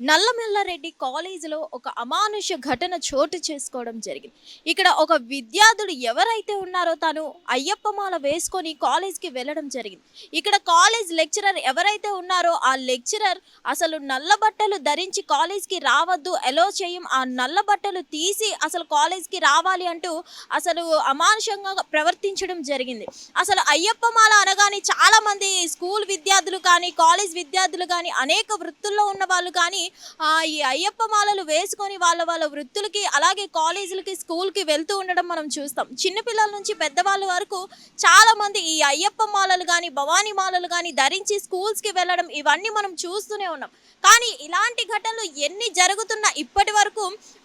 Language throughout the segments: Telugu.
Nallamallareddy కాలేజీలో ఒక అమానుష ఘటన చోటు చేసుకోవడం జరిగింది. ఇక్కడ ఒక విద్యార్థుడు ఎవరైతే ఉన్నారో తను అయ్యప్ప మాల వేసుకొని కాలేజ్కి వెళ్ళడం జరిగింది. ఇక్కడ కాలేజ్ లెక్చరర్ ఎవరైతే ఉన్నారో ఆ లెక్చరర్ అసలు నల్ల బట్టలు ధరించి కాలేజ్కి రావద్దు ఎలో చేయం ఆ నల్ల బట్టలు తీసి అసలు కాలేజ్కి రావాలి అంటూ అసలు అమానుషంగా ప్రవర్తించడం జరిగింది. అసలు అయ్యప్ప మాల అనగానే చాలామంది స్కూల్ విద్యార్థులు కానీ కాలేజ్ విద్యార్థులు కానీ అనేక వృత్తుల్లో ఉన్న వాళ్ళు కానీ ఈ అయ్యప్ప మాలలు వేసుకొని వాళ్ళ వాళ్ళ వృత్తులకి అలాగే కాలేజీలకి స్కూల్కి వెళ్తూ ఉండడం మనం చూస్తాం. చిన్నపిల్లల నుంచి పెద్దవాళ్ళ వరకు చాలా మంది ఈ అయ్యప్ప మాలలు కానీ భవానీ మాలలు కానీ ధరించి స్కూల్స్కి వెళ్ళడం ఇవన్నీ మనం చూస్తూనే ఉన్నాం. కానీ ఇలాంటి ఘటనలు ఎన్ని జరుగుతున్నా ఇప్పటి వరకు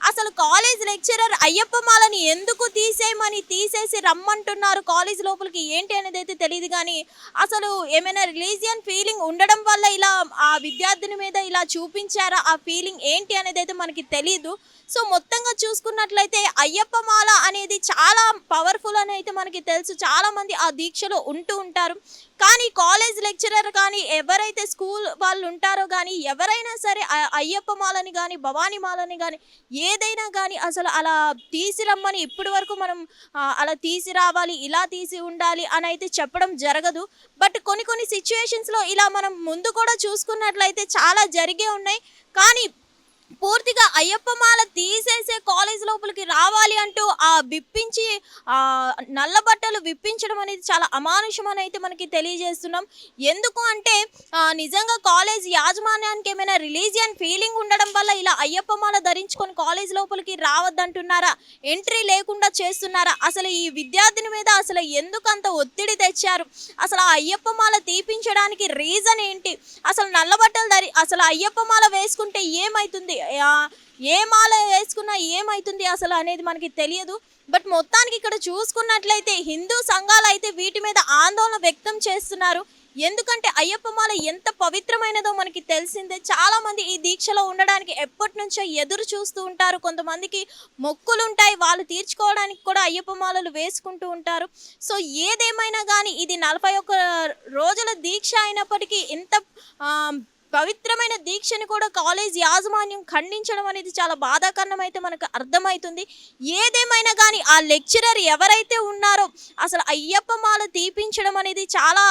అసలు కాలేజ్ లెక్చరర్ అయ్యప్ప మాలని ఎందుకు తీసేయమని తీసేసి రమ్మంటున్నారు? కాలేజ్ లోపలికి ఏంటి అనేది అయితే తెలియదు కానీ అసలు ఏమైనా రిలీజియన్ ఫీలింగ్ ఉండడం వల్ల ఇలా ఆ విద్యార్థిని మీద ఇలా చూపించారు? ఆ ఫీలింగ్ ఏంటి అనేది అయితే మనకి తెలియదు సో మొత్తంగా చూసుకున్నట్లయితే అయ్యప్ప మాల అనేది చాలా పవర్ఫుల్ అని అయితే మనకి తెలుసు. చాలామంది ఆ దీక్షలో ఉంటూ ఉంటారు. కానీ కాలేజ్ లెక్చరర్ కానీ ఎవరైతే స్కూల్ వాళ్ళు ఉంటారో కానీ ఎవరైనా సరే అయ్యప్ప మాలని కానీ భవానీ మాలని కానీ ఏదైనా కానీ అసలు అలా తీసిరమ్మని ఇప్పటి వరకు మనం అలా తీసి రావాలి ఇలా తీసి ఉండాలి అని అయితే చెప్పడం జరగదు. బట్ కొన్ని కొన్ని సిచ్యువేషన్స్లో ఇలా మనం ముందు కూడా చూసుకున్నట్లయితే చాలా జరిగే ఉన్నాయి. కానీ పూర్తిగా అయ్యప్ప మాల తీసేసే కాలేజీలో రావాలి అంటూ ఆ విప్పించి ఆ నల్ల బట్టలు విప్పించడం అనేది చాలా అమానుషం అని అయితే మనకి తెలియజేస్తున్నాం. ఎందుకు అంటే నిజంగా కాలేజ్ యాజమాన్యానికి ఏమైనా రిలీజియన్ ఫీలింగ్ ఉండడం వల్ల ఇలా అయ్యప్ప మాల ధరించుకొని కాలేజ్ లోపలికి రావద్దంటున్నారా? ఎంట్రీ లేకుండా చేస్తున్నారా? అసలు ఈ విద్యార్థిని మీద అసలు ఎందుకు అంత ఒత్తిడి తెచ్చారు? అసలు ఆ అయ్యప్ప మాల తీపించడానికి రీజన్ ఏంటి? అసలు నల్ల బట్టలు ధరి అసలు అయ్యప్ప మాల వేసుకుంటే ఏమవుతుంది ఏ మాల వేసుకున్నా ఏమవుతుంది అసలు అనేది మనకి తెలియదు. బట్ మొత్తానికి ఇక్కడ చూసుకున్నట్లయితే హిందూ సంఘాలు అయితే వీటి మీద ఆందోళన వ్యక్తం చేస్తున్నారు. ఎందుకంటే అయ్యప్ప మాల ఎంత పవిత్రమైనదో మనకి తెలిసిందే. చాలా మంది ఈ దీక్షలో ఉండడానికి ఎప్పటి నుంచో ఎదురు చూస్తూ ఉంటారు. కొంతమందికి మొక్కులు ఉంటాయి వాళ్ళు తీర్చుకోవడానికి కూడా అయ్యప్ప మాలలు వేసుకుంటూ ఉంటారు. సో ఏదేమైనా కానీ ఇది నలభై ఒక్క రోజుల దీక్ష అయినప్పటికీ ఇంత పవిత్రమైన దీక్షని కూడా కాలేజ్ యాజమాన్యం ఖండించడం అనేది చాలా బాధాకరణం అయితే మనకు అర్థమవుతుంది. ఏదేమైనా కానీ ఆ లెక్చరర్ ఎవరైతే ఉన్నారో అసలు అయ్యప్ప మాల తీపించడం అనేది చాలా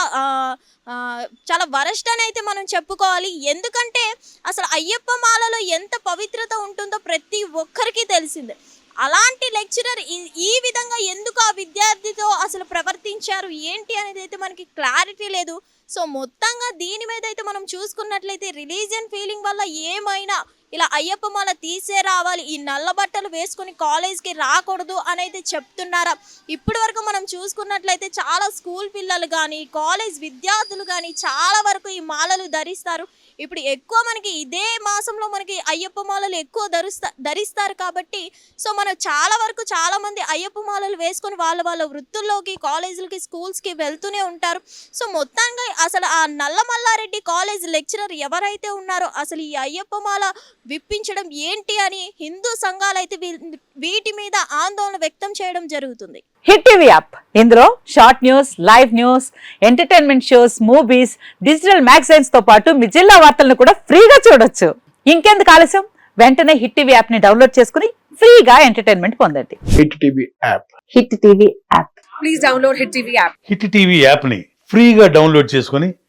చాలా వరస్ట్ అని అయితే మనం చెప్పుకోవాలి. ఎందుకంటే అసలు అయ్యప్ప మాలలో ఎంత పవిత్రత ఉంటుందో ప్రతి ఒక్కరికి తెలిసిందే. అలాంటి లెక్చరర్ ఈ- ఈ విధంగా ఎందుకు ఆ విద్యార్థితో అసలు ప్రవర్తించారు? ఏంటి అనేది అయితే మనకి క్లారిటీ లేదు. సో మొత్తంగా దీని మీద అయితే మనం చూసుకున్నట్లయితే రిలీజియన్ ఫీలింగ్ వల్ల ఏమైనా ఇలా అయ్యప్ప మాల తీసే రావాలి ఈ నల్ల బట్టలు వేసుకొని కాలేజ్కి రాకూడదు అనేది చెప్తున్నారా? ఇప్పటి వరకు మనం చూసుకున్నట్లయితే చాలా స్కూల్ పిల్లలు కానీ కాలేజ్ విద్యార్థులు కానీ చాలా వరకు ఈ మాలలు ధరిస్తారు. ఇప్పుడు ఎక్కువ మనకి ఇదే మాసంలో మనకి అయ్యప్ప మాలలు ఎక్కువ ధరిస్తా ధరిస్తారు కాబట్టి సో మనం చాలా వరకు చాలామంది అయ్యప్ప మాలలు వేసుకొని వాళ్ళ వాళ్ళ వృత్తుల్లోకి కాలేజీలకి స్కూల్స్కి వెళ్తూనే ఉంటారు. సో మొత్తంగా అసలు ఆ నల్లమల్లారెడ్డి కాలేజ్ లెక్చరర్ ఎవరైతే ఉన్నారో అసలు ఈ అయ్యప్ప మాల విప్పించడం ఏంటి అని హిందూ సంఘాలు అయితే వీ- వీటి మీద ఆందోళన వ్యక్తం చేయడం జరుగుతుంది. Hit TV app. ఇందులో short news live news entertainment shows movies digital మ్యాగజైన్స్తో పాటు మీ జిల్లా వార్తలను కూడా ఫ్రీగా చూడొచ్చు. ఇంకెందుకు ఆలస్యం? వెంటనే హిట్ టీవీ యాప్ని డౌన్లోడ్ చేసుకుని ఫ్రీగా ఎంటర్టైన్మెంట్ పొందండి. Hit TV app. Hit TV app. Please download Hit TV app. Hit TV యాప్ని ఫ్రీగా డౌన్లోడ్ చేసుకొని